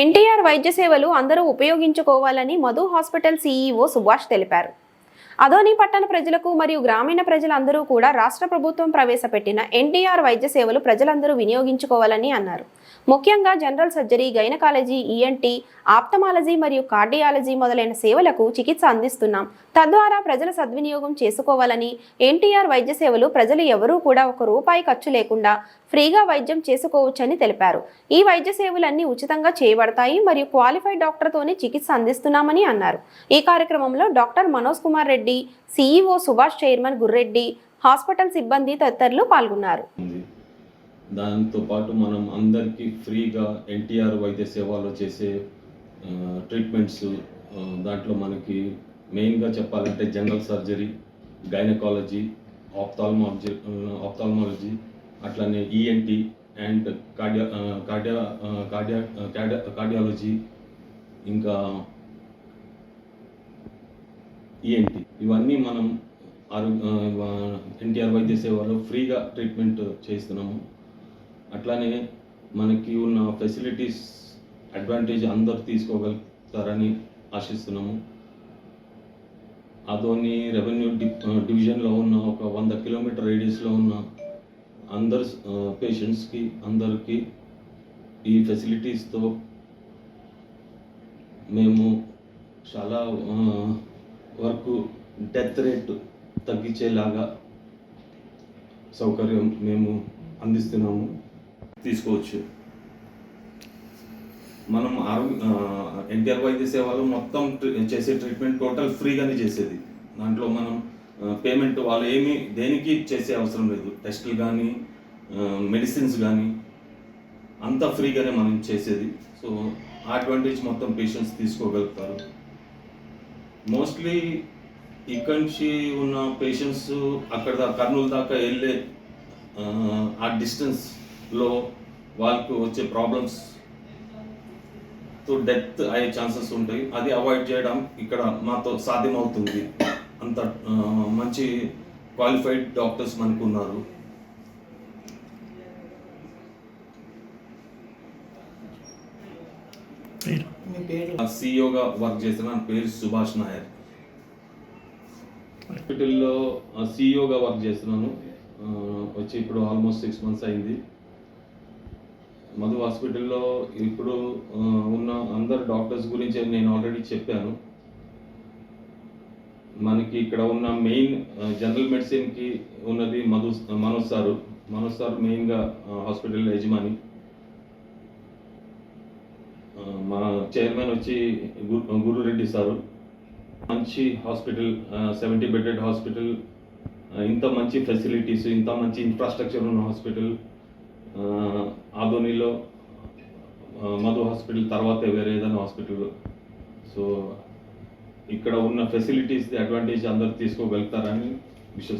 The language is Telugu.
ఎన్టీఆర్ వైద్య సేవలు అందరూ ఉపయోగించుకోవాలని మధు హాస్పిటల్ సీఈఓ సుభాష్ తెలిపారు. అదోని పట్టణ ప్రజలకు మరియు గ్రామీణ ప్రజలందరూ కూడా రాష్ట్ర ప్రభుత్వం ప్రవేశపెట్టిన ఎన్టీఆర్ వైద్య సేవలు ప్రజలందరూ వినియోగించుకోవాలని అన్నారు. ముఖ్యంగా general surgery gynaecology ENT ophthalmology మరియు కార్డియాలజీ మొదలైన సేవలకు చికిత్స అందిస్తున్నాం. తద్వారా ప్రజల సద్వినియోగం చేసుకోవాలని ఎన్టీఆర్ వైద్య సేవలు ప్రజలు ఎవరూ కూడా ఒక రూపాయి ఖర్చు లేకుండా ఫ్రీగా వైద్యం చేసుకోవచ్చని తెలిపారు. ఈ వైద్య సేవలన్నీ ఉచితంగా చేయబడతాయి మరియు క్వాలిఫైడ్ డాక్టర్తోనే చికిత్స అందిస్తున్నామని అన్నారు. ఈ కార్యక్రమంలో doctor Manoj Kumar Reddy CEO Subhash chairman Gurreddy hospital సిబ్బంది తదితరులు పాల్గొన్నారు. దాంతో పాటు మనం అందరికీ ఫ్రీగా ఎన్టీఆర్ వైద్య సేవలో చేసే ట్రీట్మెంట్స్ దాంట్లో మనకి మెయిన్గా చెప్పాలంటే general surgery gynaecology ophthalmology ophthalmology అట్లానే ENT and cardio cardio cardio cardiology ఇంకా ఈఎన్టీ ఇవన్నీ మనం ఆరోగ్య ఎన్టీఆర్ వైద్య సేవలో ఫ్రీగా ట్రీట్మెంట్ చేస్తున్నాము అట్లానే మనకి ఉన్న ఫెసిలిటీస్ అడ్వాంటేజ్ అందరు తీసుకోగలుగుతారని ఆశిస్తున్నాము. అదోని రెవెన్యూ డి డివిజన్లో ఉన్న ఒక వంద కిలోమీటర్ రేడియస్లో ఉన్న అందరు పేషెంట్స్కి అందరికీ ఈ ఫెసిలిటీస్తో మేము చాలా వరకు డెత్ రేట్ తగ్గించేలాగా సౌకర్యం మేము అందిస్తున్నాము. తీసుకోవచ్చు. మనం ఆరోగ్య ఎన్టీఆర్ వైద్య సేవలు మొత్తం చేసే ట్రీట్మెంట్ టోటల్ ఫ్రీగానే చేసేది. దాంట్లో మనం పేమెంట్ వాళ్ళు ఏమి దేనికి చేసే అవసరం లేదు. టెస్టులు కానీ మెడిసిన్స్ కానీ అంతా ఫ్రీగానే మనం చేసేది. సో అడ్వాంటేజ్ మొత్తం పేషెంట్స్ తీసుకోగలుగుతారు. మోస్ట్లీ ఇక్కడి నుంచి ఉన్న పేషెంట్స్ అక్కడ దా- కర్నూలు దాకా వెళ్ళే ఆ, డిస్టెన్స్లో వాళ్ళకు వచ్చే ప్రాబ్లమ్స్తో డెత్ అయ్యే ఛాన్సెస్ ఉంటాయి. అది అవాయిడ్ చేయడం ఇక్కడ మాతో సాధ్యమవుతుంది. అంత మంచి క్వాలిఫైడ్ డాక్టర్స్ మనకు ఉన్నారు మీ పేరు సిఇఓగా వర్క్ చేసిన నా పేరు సుభాష్ నాయర్. హాస్పిటల్లో సిఇఓగా వర్క్ చేస్తున్నాను. వచ్చి ఇప్పుడు ఆల్మోస్ట్ సిక్స్ మంత్స్ అయింది. మధు హాస్పిటల్లో ఇప్పుడు ఉన్న అందరు డాక్టర్స్ గురించి నేను ఆల్రెడీ చెప్పాను. మనకి ఇక్కడ ఉన్న మెయిన్ జనరల్ మెడిసిన్కి ఉన్నది మధు మనోజ్ సారు. మనోజ్ సార్ మెయిన్గా హాస్పిటల్ యజమాని. మా చైర్మన్ వచ్చి గురు గురురెడ్డి సారు. మంచి హాస్పిటల్ సెవెంటీ బెడెడ్ హాస్పిటల్ ఇంత మంచి ఫెసిలిటీస్ ఇంత మంచి ఇన్ఫ్రాస్ట్రక్చర్ ఉన్న హాస్పిటల్ ఆధోనిలో మధు హాస్పిటల్ తర్వాతే వేరే ఏదైనా హాస్పిటల్. సో ఇక్కడ ఉన్న ఫెసిలిటీస్ అడ్వాంటేజ్ అందరు తీసుకోగలుగుతారని విశ్వసి